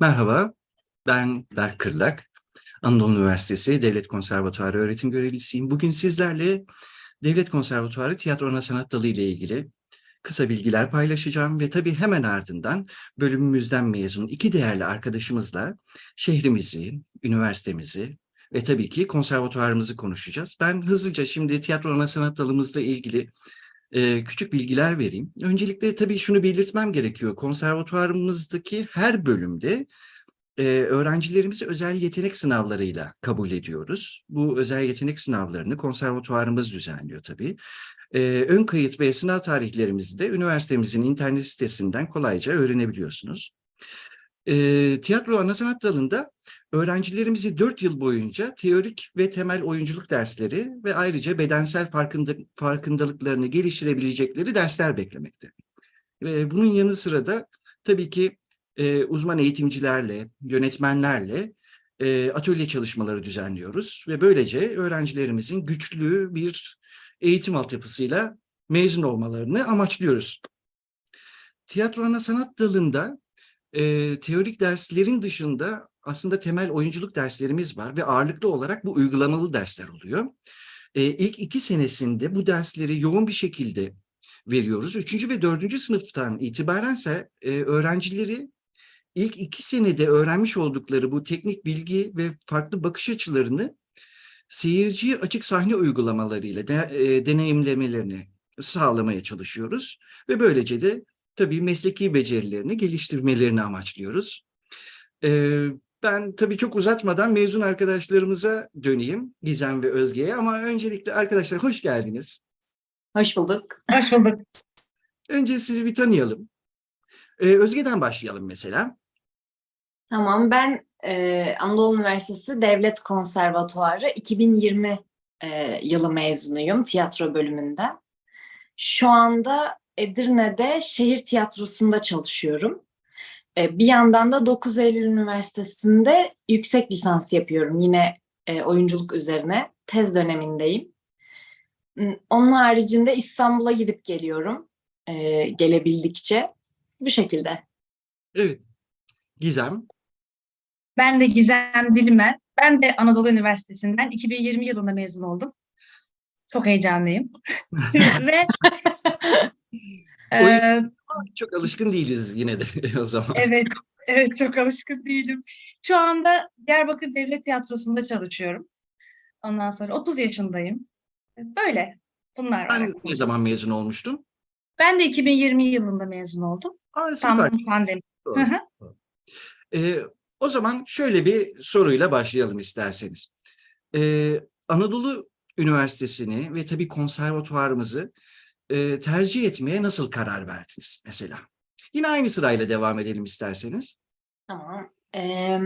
Merhaba, ben Berk Kırlak. Anadolu Üniversitesi Devlet Konservatuarı öğretim görevlisiyim. Bugün sizlerle Devlet Konservatuarı Tiyatro Ana Sanat Dalı ile ilgili kısa bilgiler paylaşacağım ve tabii hemen ardından bölümümüzden mezun iki değerli arkadaşımızla şehrimizi, üniversitemizi ve tabii ki konservatuarımızı konuşacağız. Ben hızlıca şimdi Tiyatro Ana Sanat Dalımızla ilgili küçük bilgiler vereyim. Öncelikle tabii şunu belirtmem gerekiyor. Konservatuarımızdaki her bölümde öğrencilerimizi özel yetenek sınavlarıyla kabul ediyoruz. Bu özel yetenek sınavlarını konservatuarımız düzenliyor tabii. E, ön kayıt ve sınav tarihlerimizi de üniversitemizin internet sitesinden kolayca öğrenebiliyorsunuz. E, tiyatro ana sanat dalında öğrencilerimizi 4 yıl boyunca teorik ve temel oyunculuk dersleri ve ayrıca bedensel farkında, farkındalıklarını geliştirebilecekleri dersler beklemekte. Ve bunun yanı sıra da tabii ki e, uzman eğitimcilerle, yönetmenlerle e, atölye çalışmaları düzenliyoruz ve böylece öğrencilerimizin güçlü bir eğitim altyapısıyla mezun olmalarını amaçlıyoruz. Tiyatro ana sanat dalında e, teorik derslerin dışında aslında temel oyunculuk derslerimiz var ve ağırlıklı olarak bu uygulamalı dersler oluyor. E, ilk iki senesinde bu dersleri yoğun bir şekilde veriyoruz. Üçüncü ve dördüncü sınıftan itibarense e, öğrencileri ilk iki senede öğrenmiş oldukları bu teknik bilgi ve farklı bakış açılarını seyirciye açık sahne uygulamalarıyla de, e, deneyimlemelerini sağlamaya çalışıyoruz. Ve böylece de tabii mesleki becerilerini geliştirmelerini amaçlıyoruz. Ee, ben tabii çok uzatmadan mezun arkadaşlarımıza döneyim, Gizem ve Özge'ye. Ama öncelikle arkadaşlar hoş geldiniz. Hoş bulduk. Hoş bulduk. Önce sizi bir tanıyalım. Ee, Özge'den başlayalım mesela. Tamam, ben e, Anadolu Üniversitesi Devlet Konservatuarı 2020 e, yılı mezunuyum tiyatro bölümünden. Şu anda Edirne'de şehir tiyatrosunda çalışıyorum. E, bir yandan da 9 Eylül Üniversitesi'nde yüksek lisans yapıyorum yine e, oyunculuk üzerine. Tez dönemindeyim. Onun haricinde İstanbul'a gidip geliyorum e, gelebildikçe. Bu şekilde. Evet. Gizem. Ben de Gizem Dilimen. Ben de Anadolu Üniversitesi'nden 2020 yılında mezun oldum. Çok heyecanlıyım. Ve eee, Çok alışkın değiliz yine de o zaman. evet, evet çok alışkın değilim. Şu anda Diyarbakır Devlet Tiyatrosu'nda çalışıyorum. Ondan sonra 30 yaşındayım. Böyle. Bunlar var. Sen ne zaman mezun olmuştun? Ben de 2020 yılında mezun oldum. Aa, Tam pandemi. Doğru. Hı hı. Ee, o zaman şöyle bir soruyla başlayalım isterseniz. Ee, Anadolu Üniversitesi'ni ve tabii konservatuvarımızı e, tercih etmeye nasıl karar verdiniz mesela? Yine aynı sırayla devam edelim isterseniz. Tamam. Ee,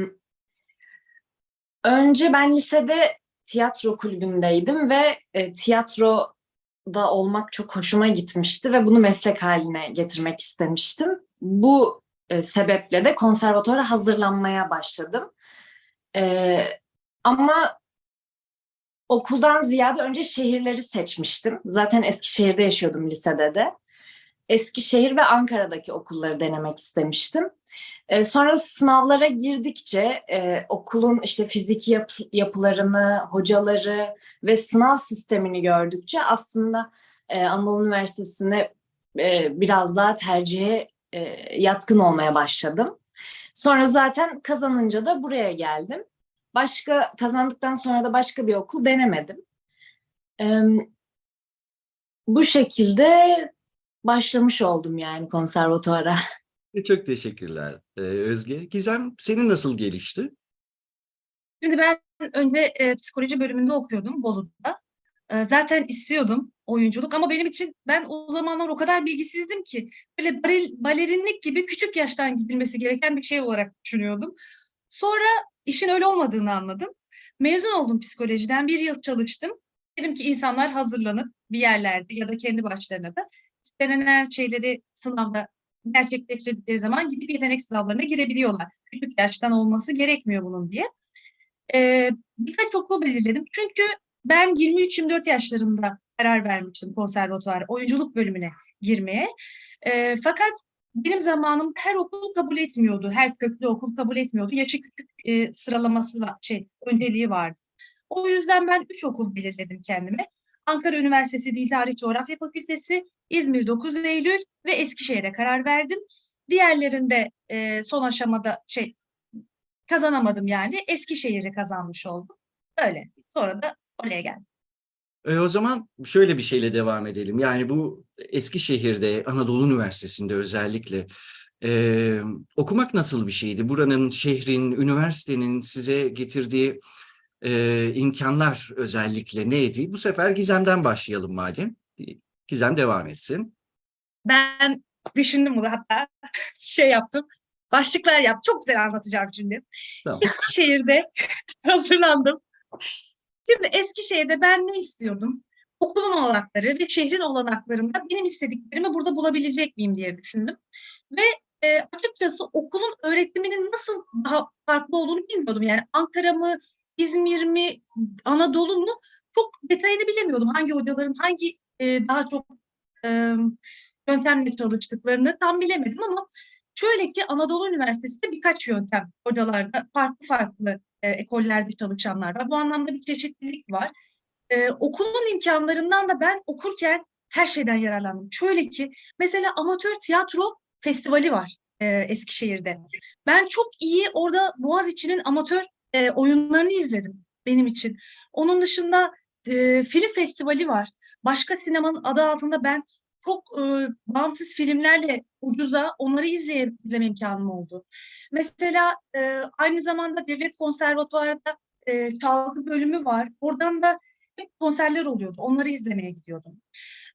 önce ben lisede tiyatro kulübündeydim ve e, tiyatroda olmak çok hoşuma gitmişti ve bunu meslek haline getirmek istemiştim. Bu e, sebeple de konservatuvara hazırlanmaya başladım. Ee, ama okuldan ziyade önce şehirleri seçmiştim. Zaten Eskişehir'de yaşıyordum lisede de. Eskişehir ve Ankara'daki okulları denemek istemiştim. Ee, sonra sınavlara girdikçe e, okulun işte fiziki yapı- yapılarını, hocaları ve sınav sistemini gördükçe aslında e, Anadolu Üniversitesi'ne e, biraz daha tercihe e, yatkın olmaya başladım. Sonra zaten kazanınca da buraya geldim. Başka kazandıktan sonra da başka bir okul denemedim. Ee, bu şekilde başlamış oldum yani konservatuvara. E, Çok teşekkürler ee, Özge. Gizem senin nasıl gelişti? Şimdi ben önce e, psikoloji bölümünde okuyordum Bolu'da. E, zaten istiyordum oyunculuk ama benim için ben o zamanlar o kadar bilgisizdim ki böyle baril, balerinlik gibi küçük yaştan gidilmesi gereken bir şey olarak düşünüyordum. Sonra işin öyle olmadığını anladım. Mezun oldum psikolojiden, bir yıl çalıştım. Dedim ki insanlar hazırlanıp bir yerlerde ya da kendi başlarına da istenilen şeyleri sınavda gerçekleştirdikleri zaman gidip yetenek sınavlarına girebiliyorlar. Küçük yaştan olması gerekmiyor bunun diye. Ee, birkaç okul belirledim. Çünkü ben 23-24 yaşlarında karar vermiştim konservatuvar oyunculuk bölümüne girmeye. Ee, fakat benim zamanımda her okul kabul etmiyordu. Her köklü okul kabul etmiyordu. Yaşı küçük e, sıralaması var, şey, önceliği vardı. O yüzden ben üç okul belirledim kendime. Ankara Üniversitesi Dil Tarih Coğrafya Fakültesi, İzmir 9 Eylül ve Eskişehir'e karar verdim. Diğerlerinde e, son aşamada şey kazanamadım yani. Eskişehir'i kazanmış oldum. Öyle. Sonra da oraya geldim. E, o zaman şöyle bir şeyle devam edelim. Yani bu Eskişehir'de, Anadolu Üniversitesi'nde özellikle e, okumak nasıl bir şeydi? Buranın, şehrin, üniversitenin size getirdiği e, imkanlar özellikle neydi? Bu sefer Gizem'den başlayalım madem. Gizem devam etsin. Ben düşündüm bunu hatta şey yaptım. Başlıklar yap. Çok güzel anlatacağım şimdi. Tamam. Eskişehir'de hazırlandım. Şimdi Eskişehir'de ben ne istiyordum? Okulun olanakları ve şehrin olanaklarında benim istediklerimi burada bulabilecek miyim diye düşündüm. Ve e, açıkçası okulun öğretiminin nasıl daha farklı olduğunu bilmiyordum. Yani Ankara mı, İzmir mi, Anadolu mu çok detayını bilemiyordum. Hangi hocaların hangi e, daha çok e, yöntemle çalıştıklarını tam bilemedim ama şöyle ki Anadolu Üniversitesi'nde birkaç yöntem hocalarda farklı farklı e, ekollerde çalışanlar var. Bu anlamda bir çeşitlilik var. E, okulun imkanlarından da ben okurken her şeyden yararlandım. Şöyle ki mesela amatör tiyatro festivali var e, Eskişehir'de. Ben çok iyi orada Boğaziçi'nin amatör e, oyunlarını izledim benim için. Onun dışında e, film festivali var. Başka sinemanın adı altında ben çok e, bağımsız filmlerle ucuza onları izleye, izleme imkanım oldu. Mesela e, aynı zamanda Devlet Konservatuvarı'nda e, çalgı bölümü var. Oradan da hep konserler oluyordu. Onları izlemeye gidiyordum.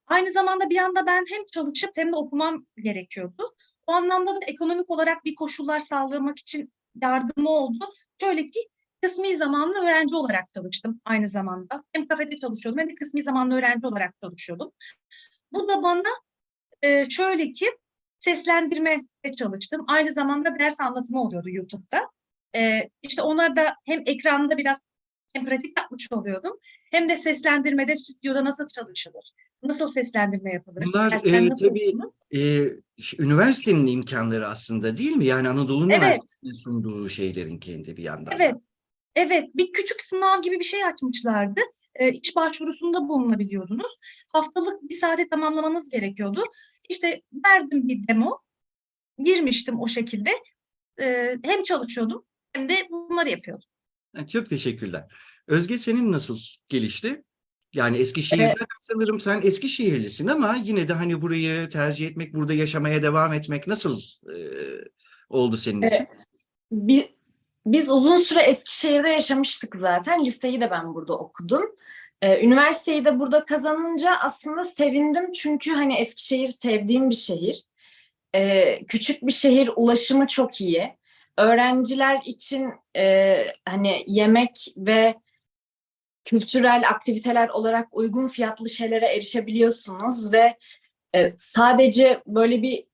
Aynı zamanda bir anda ben hem çalışıp hem de okumam gerekiyordu. O anlamda da ekonomik olarak bir koşullar sağlamak için yardımı oldu. Şöyle ki kısmi zamanlı öğrenci olarak çalıştım aynı zamanda. Hem kafede çalışıyordum hem de kısmi zamanlı öğrenci olarak çalışıyordum. Bu da bana e, şöyle ki seslendirme çalıştım. Aynı zamanda ders anlatımı oluyordu YouTube'da. E, işte onlar da hem ekranda biraz hem pratik yapmış oluyordum. Hem de seslendirmede stüdyoda nasıl çalışılır? Nasıl seslendirme yapılır? Bunlar e, tabii e, üniversitenin imkanları aslında değil mi? Yani Anadolu Evet. Üniversitesi'nin sunduğu şeylerin kendi bir yandan. da. Evet. Evet, bir küçük sınav gibi bir şey açmışlardı. E, iş başvurusunda bulunabiliyordunuz. Haftalık bir saate tamamlamanız gerekiyordu. İşte verdim bir demo, girmiştim o şekilde. E, hem çalışıyordum hem de bunları yapıyordum. Çok teşekkürler. Özge senin nasıl gelişti? Yani Eskişehir Evet. sanırım sen Eskişehirlisin ama yine de hani burayı tercih etmek, burada yaşamaya devam etmek nasıl e, oldu senin için? Bi- Biz uzun süre Eskişehir'de yaşamıştık zaten. Liseyi de ben burada okudum. Ee, üniversiteyi de burada kazanınca aslında sevindim çünkü hani Eskişehir sevdiğim bir şehir. Ee, küçük bir şehir, ulaşımı çok iyi. Öğrenciler için e, hani yemek ve kültürel aktiviteler olarak uygun fiyatlı şeylere erişebiliyorsunuz ve e, sadece böyle bir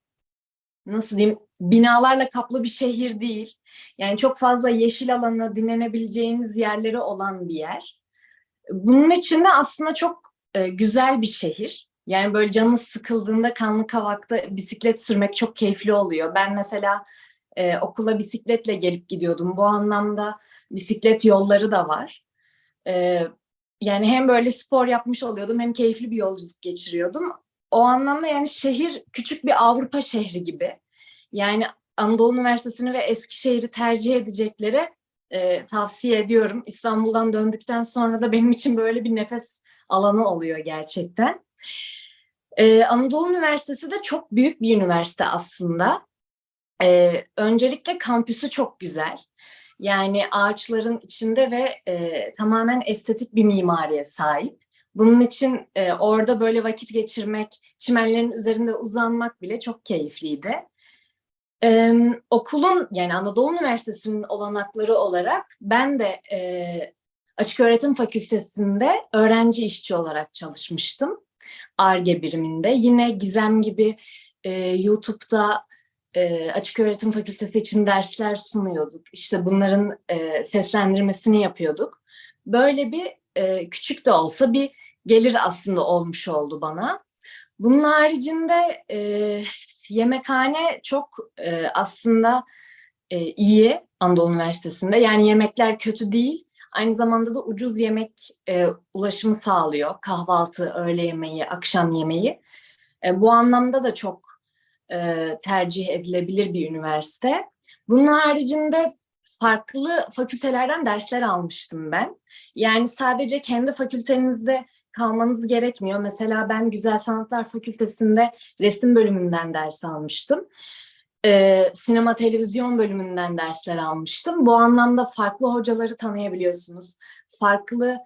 nasıl diyeyim binalarla kaplı bir şehir değil. Yani çok fazla yeşil alanı, dinlenebileceğiniz yerleri olan bir yer. Bunun için de aslında çok e, güzel bir şehir. Yani böyle canınız sıkıldığında kanlı kavakta bisiklet sürmek çok keyifli oluyor. Ben mesela e, okula bisikletle gelip gidiyordum. Bu anlamda bisiklet yolları da var. E, yani hem böyle spor yapmış oluyordum hem keyifli bir yolculuk geçiriyordum. O anlamda yani şehir küçük bir Avrupa şehri gibi. Yani Anadolu Üniversitesi'ni ve Eskişehir'i tercih edecekleri e, tavsiye ediyorum. İstanbul'dan döndükten sonra da benim için böyle bir nefes alanı oluyor gerçekten. E, Anadolu Üniversitesi de çok büyük bir üniversite aslında. E, öncelikle kampüsü çok güzel. Yani ağaçların içinde ve e, tamamen estetik bir mimariye sahip. Bunun için e, orada böyle vakit geçirmek, çimenlerin üzerinde uzanmak bile çok keyifliydi. Ee, okulun yani Anadolu Üniversitesi'nin olanakları olarak ben de e, Açık Öğretim Fakültesi'nde öğrenci işçi olarak çalışmıştım. ARGE biriminde. Yine Gizem gibi e, YouTube'da e, Açık Öğretim Fakültesi için dersler sunuyorduk. İşte bunların e, seslendirmesini yapıyorduk. Böyle bir e, küçük de olsa bir gelir aslında olmuş oldu bana. Bunun haricinde e, yemekhane çok e, aslında e, iyi Anadolu Üniversitesi'nde. Yani yemekler kötü değil. Aynı zamanda da ucuz yemek e, ulaşımı sağlıyor. Kahvaltı, öğle yemeği, akşam yemeği. E, bu anlamda da çok e, tercih edilebilir bir üniversite. Bunun haricinde farklı fakültelerden dersler almıştım ben. Yani sadece kendi fakültenizde kalmanız gerekmiyor. Mesela ben Güzel Sanatlar Fakültesi'nde resim bölümünden ders almıştım. Ee, sinema televizyon bölümünden dersler almıştım. Bu anlamda farklı hocaları tanıyabiliyorsunuz. Farklı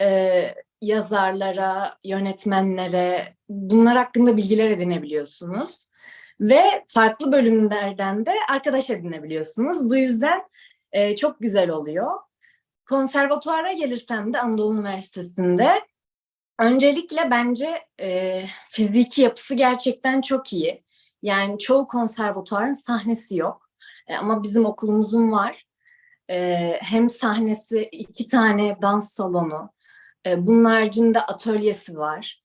e, yazarlara, yönetmenlere bunlar hakkında bilgiler edinebiliyorsunuz. Ve farklı bölümlerden de arkadaş edinebiliyorsunuz. Bu yüzden e, çok güzel oluyor. Konservatuara gelirsem de Anadolu Üniversitesi'nde öncelikle bence e, fiziki yapısı gerçekten çok iyi. Yani çoğu konservatuarın sahnesi yok. E, ama bizim okulumuzun var. E, hem sahnesi iki tane dans salonu. E, bunun haricinde atölyesi var.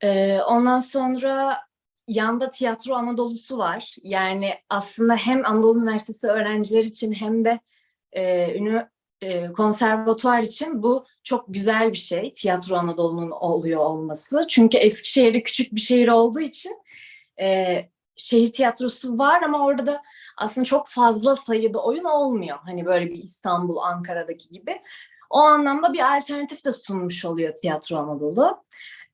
E, ondan sonra yanda tiyatro Anadolu'su var. Yani aslında hem Anadolu Üniversitesi öğrencileri için hem de e, e, konservatuar için bu çok güzel bir şey. Tiyatro Anadolu'nun oluyor olması. Çünkü Eskişehir'de küçük bir şehir olduğu için e, şehir tiyatrosu var ama orada da aslında çok fazla sayıda oyun olmuyor. Hani böyle bir İstanbul, Ankara'daki gibi. O anlamda bir alternatif de sunmuş oluyor Tiyatro Anadolu.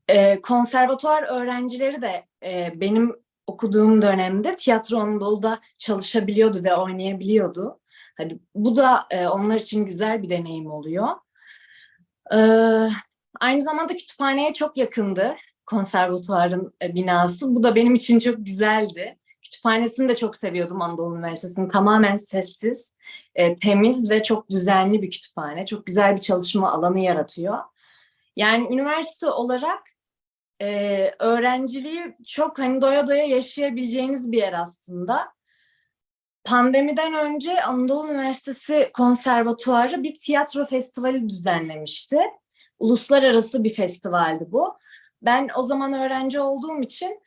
E, konservatuar öğrencileri de e, benim okuduğum dönemde Tiyatro Anadolu'da çalışabiliyordu ve oynayabiliyordu. Hadi bu da e, onlar için güzel bir deneyim oluyor. E, aynı zamanda kütüphaneye çok yakındı konservatuvarın e, binası. Bu da benim için çok güzeldi. Kütüphanesini de çok seviyordum Anadolu Üniversitesi'nin. Tamamen sessiz, e, temiz ve çok düzenli bir kütüphane. Çok güzel bir çalışma alanı yaratıyor. Yani üniversite olarak e, öğrenciliği çok hani doya doya yaşayabileceğiniz bir yer aslında. Pandemiden önce Anadolu Üniversitesi Konservatuarı bir tiyatro festivali düzenlemişti. Uluslararası bir festivaldi bu. Ben o zaman öğrenci olduğum için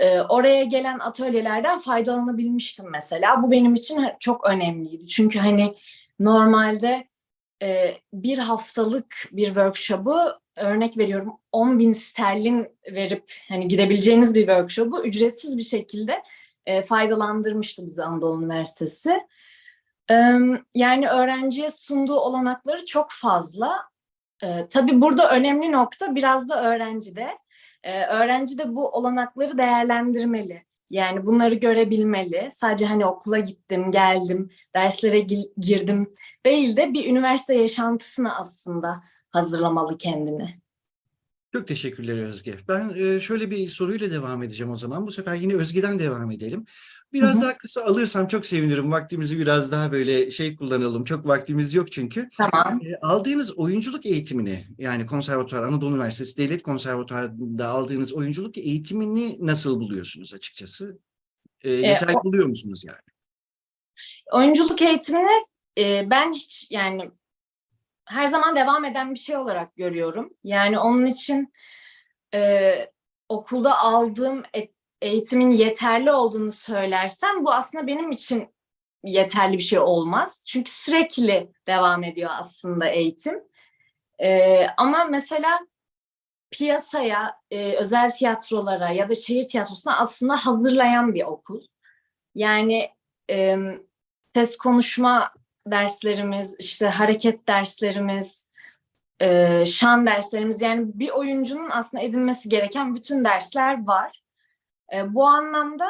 e, oraya gelen atölyelerden faydalanabilmiştim mesela. Bu benim için çok önemliydi. Çünkü hani normalde e, bir haftalık bir workshop'u örnek veriyorum 10 bin sterlin verip hani gidebileceğiniz bir workshop'u ücretsiz bir şekilde e, faydalandırmıştı bizi Anadolu Üniversitesi. E, yani öğrenciye sunduğu olanakları çok fazla. E, tabii burada önemli nokta biraz da öğrencide. E, öğrenci de bu olanakları değerlendirmeli. Yani bunları görebilmeli. Sadece hani okula gittim, geldim, derslere gi- girdim değil de bir üniversite yaşantısına aslında hazırlamalı kendini. Çok teşekkürler Özge. Ben e, şöyle bir soruyla devam edeceğim o zaman. Bu sefer yine Özge'den devam edelim. Biraz Hı hı. daha kısa alırsam çok sevinirim. Vaktimizi biraz daha böyle şey kullanalım. Çok vaktimiz yok çünkü. Tamam. E, aldığınız oyunculuk eğitimini yani konservatuvar, Anadolu Üniversitesi Devlet Konservatuvarı'nda aldığınız oyunculuk eğitimini nasıl buluyorsunuz açıkçası? E, yeterli o- buluyor musunuz yani? Oyunculuk eğitimini e, ben hiç yani her zaman devam eden bir şey olarak görüyorum. Yani onun için e, okulda aldığım eğitimin yeterli olduğunu söylersem bu aslında benim için yeterli bir şey olmaz. Çünkü sürekli devam ediyor aslında eğitim. E, ama mesela piyasaya, e, özel tiyatrolara ya da şehir tiyatrosuna aslında hazırlayan bir okul. Yani e, ses konuşma derslerimiz, işte hareket derslerimiz, e, şan derslerimiz yani bir oyuncunun aslında edinmesi gereken bütün dersler var. E, bu anlamda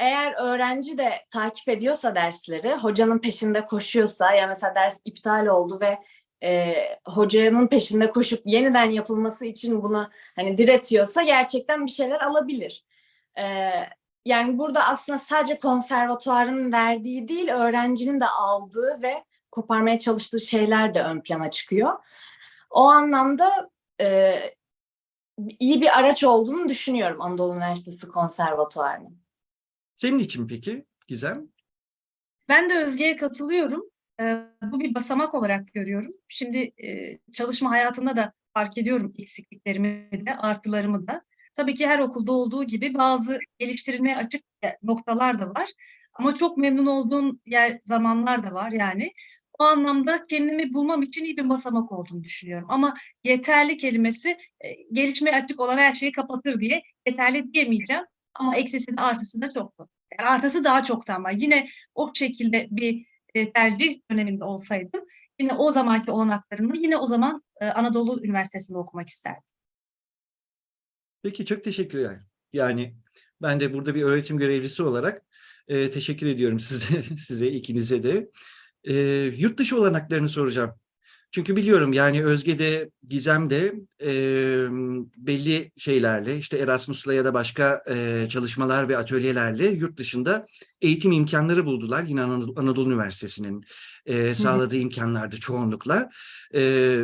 eğer öğrenci de takip ediyorsa dersleri, hocanın peşinde koşuyorsa, ya mesela ders iptal oldu ve e, hocanın peşinde koşup yeniden yapılması için bunu hani diretiyorsa gerçekten bir şeyler alabilir. E, yani burada aslında sadece konservatuarın verdiği değil, öğrencinin de aldığı ve koparmaya çalıştığı şeyler de ön plana çıkıyor. O anlamda e, iyi bir araç olduğunu düşünüyorum Anadolu Üniversitesi Konservatuvarı'nın. Senin için peki Gizem? Ben de Özge'ye katılıyorum. Ee, bu bir basamak olarak görüyorum. Şimdi e, çalışma hayatında da fark ediyorum eksikliklerimi de, artılarımı da. Tabii ki her okulda olduğu gibi bazı geliştirilmeye açık noktalar da var. Ama çok memnun olduğum yer zamanlar da var yani. O anlamda kendimi bulmam için iyi bir basamak olduğunu düşünüyorum. Ama yeterli kelimesi e, gelişmeye açık olan her şeyi kapatır diye yeterli diyemeyeceğim. Ama eksisi de artısı da çoktu. Yani artısı daha çoktu ama yine o şekilde bir e, tercih döneminde olsaydım yine o zamanki olanaklarımı yine o zaman e, Anadolu Üniversitesi'nde okumak isterdim. Peki çok teşekkürler. Yani ben de burada bir öğretim görevlisi olarak e, teşekkür ediyorum size, size ikinize de. E, yurt dışı olanaklarını soracağım. Çünkü biliyorum yani Özge'de, Gizem'de e, belli şeylerle işte Erasmus'la ya da başka e, çalışmalar ve atölyelerle yurt dışında eğitim imkanları buldular. Yine Anadolu, Anadolu Üniversitesi'nin e, sağladığı imkanlardı çoğunlukla. E,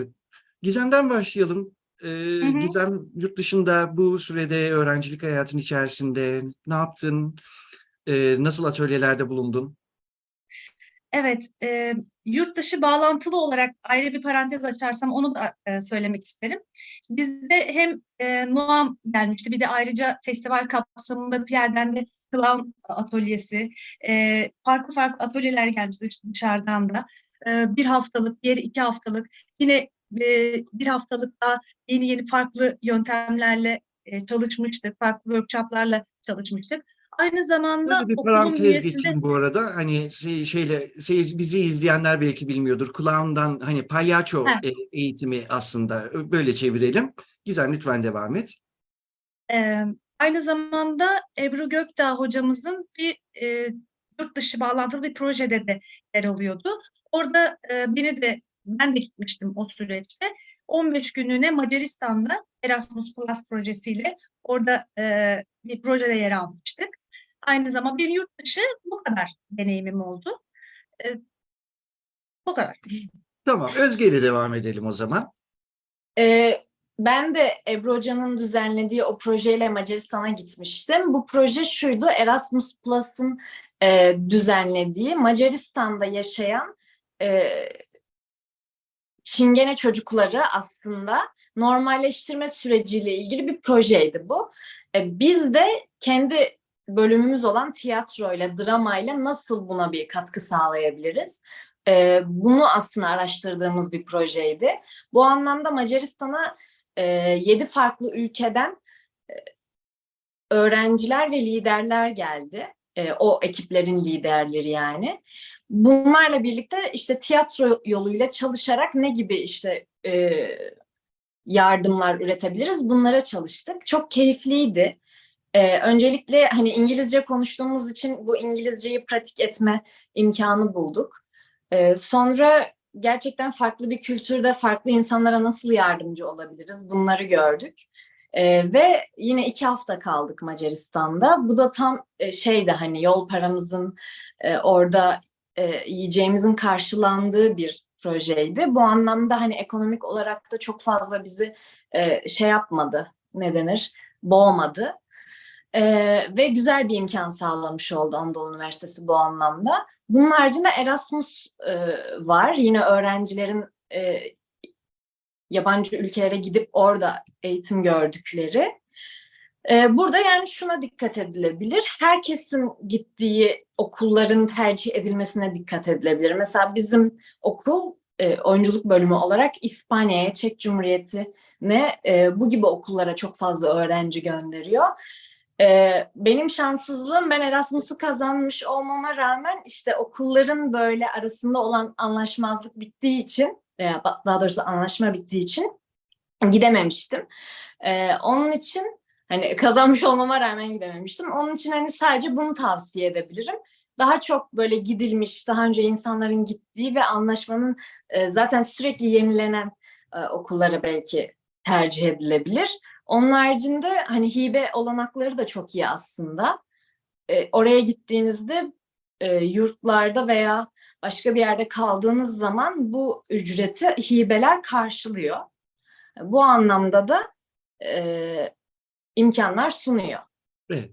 Gizem'den başlayalım. E, hı. Gizem yurt dışında bu sürede öğrencilik hayatın içerisinde ne yaptın? E, nasıl atölyelerde bulundun? Evet, e, yurt dışı bağlantılı olarak ayrı bir parantez açarsam onu da e, söylemek isterim. Bizde hem e, Noam gelmişti, bir de ayrıca festival kapsamında Pierre'den de Clown atölyesi, e, farklı farklı atölyeler gelmişti dış- dışarıdan da. E, bir haftalık, diğeri iki haftalık, yine e, bir haftalık da yeni yeni farklı yöntemlerle e, çalışmıştık, farklı workshoplarla çalışmıştık. Aynı zamanda Böyle bir parantez geçeyim bu arada. Hani şey, şeyle seyir- bizi izleyenler belki bilmiyordur. Kulağından hani palyaço Ha. e, eğitimi aslında böyle çevirelim. Gizem lütfen devam et. Ee, aynı zamanda Ebru Gökdağ hocamızın bir e, yurt dışı bağlantılı bir projede de yer alıyordu. Orada e, beni de ben de gitmiştim o süreçte. 15 günlüğüne Macaristan'da Erasmus Plus projesiyle orada e, bir projede yer almıştık. Aynı zamanda bir yurt dışı bu kadar deneyimim oldu. E, bu kadar. Tamam Özge ile devam edelim o zaman. Ee, ben de Ebru Hoca'nın düzenlediği o projeyle Macaristan'a gitmiştim. Bu proje şuydu, Erasmus Plus'ın e, düzenlediği Macaristan'da yaşayan e, Çingene çocukları aslında normalleştirme süreciyle ilgili bir projeydi bu. E, biz de kendi bölümümüz olan tiyatroyla, dramayla nasıl buna bir katkı sağlayabiliriz? E, bunu aslında araştırdığımız bir projeydi. Bu anlamda Macaristan'a e, yedi farklı ülkeden e, öğrenciler ve liderler geldi. E, o ekiplerin liderleri yani. Bunlarla birlikte işte tiyatro yoluyla çalışarak ne gibi işte e, yardımlar üretebiliriz bunlara çalıştık. Çok keyifliydi. E, öncelikle hani İngilizce konuştuğumuz için bu İngilizceyi pratik etme imkanı bulduk. E, sonra gerçekten farklı bir kültürde farklı insanlara nasıl yardımcı olabiliriz bunları gördük. Ee, ve yine iki hafta kaldık Macaristan'da. Bu da tam e, şeydi hani yol paramızın e, orada e, yiyeceğimizin karşılandığı bir projeydi. Bu anlamda hani ekonomik olarak da çok fazla bizi e, şey yapmadı, ne denir, boğmadı. E, ve güzel bir imkan sağlamış oldu Anadolu Üniversitesi bu anlamda. Bunun haricinde Erasmus e, var. Yine öğrencilerin e, yabancı ülkelere gidip orada eğitim gördükleri. Ee, burada yani şuna dikkat edilebilir. Herkesin gittiği okulların tercih edilmesine dikkat edilebilir. Mesela bizim okul e, oyunculuk bölümü olarak İspanya'ya, Çek Cumhuriyeti'ne e, bu gibi okullara çok fazla öğrenci gönderiyor. E, benim şanssızlığım ben Erasmus'u kazanmış olmama rağmen işte okulların böyle arasında olan anlaşmazlık bittiği için veya daha doğrusu anlaşma bittiği için gidememiştim. Ee, onun için hani kazanmış olmama rağmen gidememiştim. Onun için hani sadece bunu tavsiye edebilirim. Daha çok böyle gidilmiş, daha önce insanların gittiği ve anlaşmanın e, zaten sürekli yenilenen e, okullara belki tercih edilebilir. Onun haricinde hani hibe olanakları da çok iyi aslında. E, oraya gittiğinizde e, yurtlarda veya başka bir yerde kaldığınız zaman bu ücreti hibeler karşılıyor. Bu anlamda da e, imkanlar sunuyor. Evet.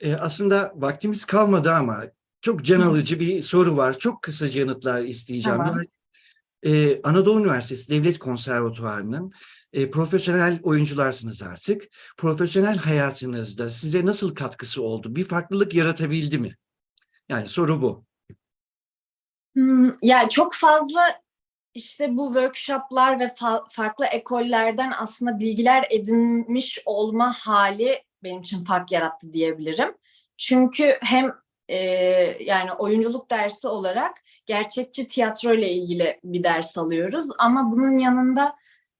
E, aslında vaktimiz kalmadı ama çok can alıcı bir soru var. Çok kısaca yanıtlar isteyeceğim. Tamam. E, Anadolu Üniversitesi Devlet Konservatuvarı'nın e, profesyonel oyuncularsınız artık. Profesyonel hayatınızda size nasıl katkısı oldu? Bir farklılık yaratabildi mi? Yani soru bu. Hmm, ya çok fazla işte bu workshoplar ve fa- farklı ekollerden aslında bilgiler edinmiş olma hali benim için fark yarattı diyebilirim. Çünkü hem e, yani oyunculuk dersi olarak gerçekçi tiyatro ile ilgili bir ders alıyoruz ama bunun yanında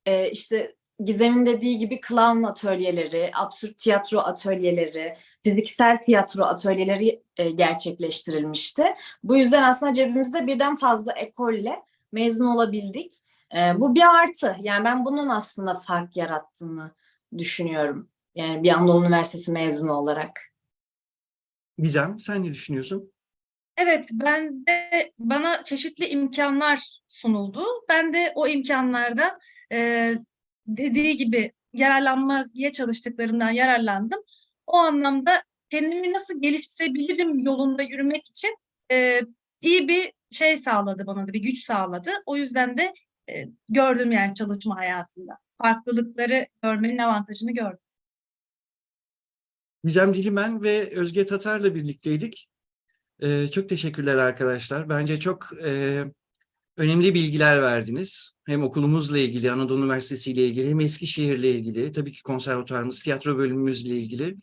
e, işte Gizem'in dediği gibi clown atölyeleri, absürt tiyatro atölyeleri, fiziksel tiyatro atölyeleri e, gerçekleştirilmişti. Bu yüzden aslında cebimizde birden fazla ekolle mezun olabildik. Ee, bu bir artı. Yani ben bunun aslında fark yarattığını düşünüyorum. Yani bir Anadolu Üniversitesi mezunu olarak. Gizem sen ne düşünüyorsun? Evet, ben de bana çeşitli imkanlar sunuldu. Ben de o imkanlarda e, dediği gibi yararlanmaya çalıştıklarımdan yararlandım. O anlamda kendimi nasıl geliştirebilirim yolunda yürümek için e, iyi bir şey sağladı bana da, bir güç sağladı. O yüzden de e, gördüm yani çalışma hayatında. Farklılıkları görmenin avantajını gördüm. Gizem Dilimen ve Özge Tatar'la birlikteydik. Ee, çok teşekkürler arkadaşlar. Bence çok e, önemli bilgiler verdiniz. Hem okulumuzla ilgili, Anadolu Üniversitesi ile ilgili, hem Eskişehir'le ilgili, tabii ki konservatuarımız, tiyatro bölümümüzle ilgili.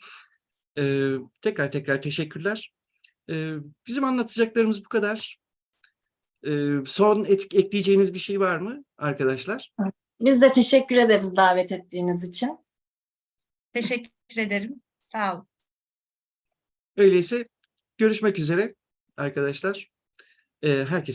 Ee, tekrar tekrar teşekkürler. Ee, bizim anlatacaklarımız bu kadar. Ee, son et- ekleyeceğiniz bir şey var mı arkadaşlar? Biz de teşekkür ederiz davet ettiğiniz için. Teşekkür ederim. Sağ olun. Öyleyse görüşmek üzere arkadaşlar. Ee, herkese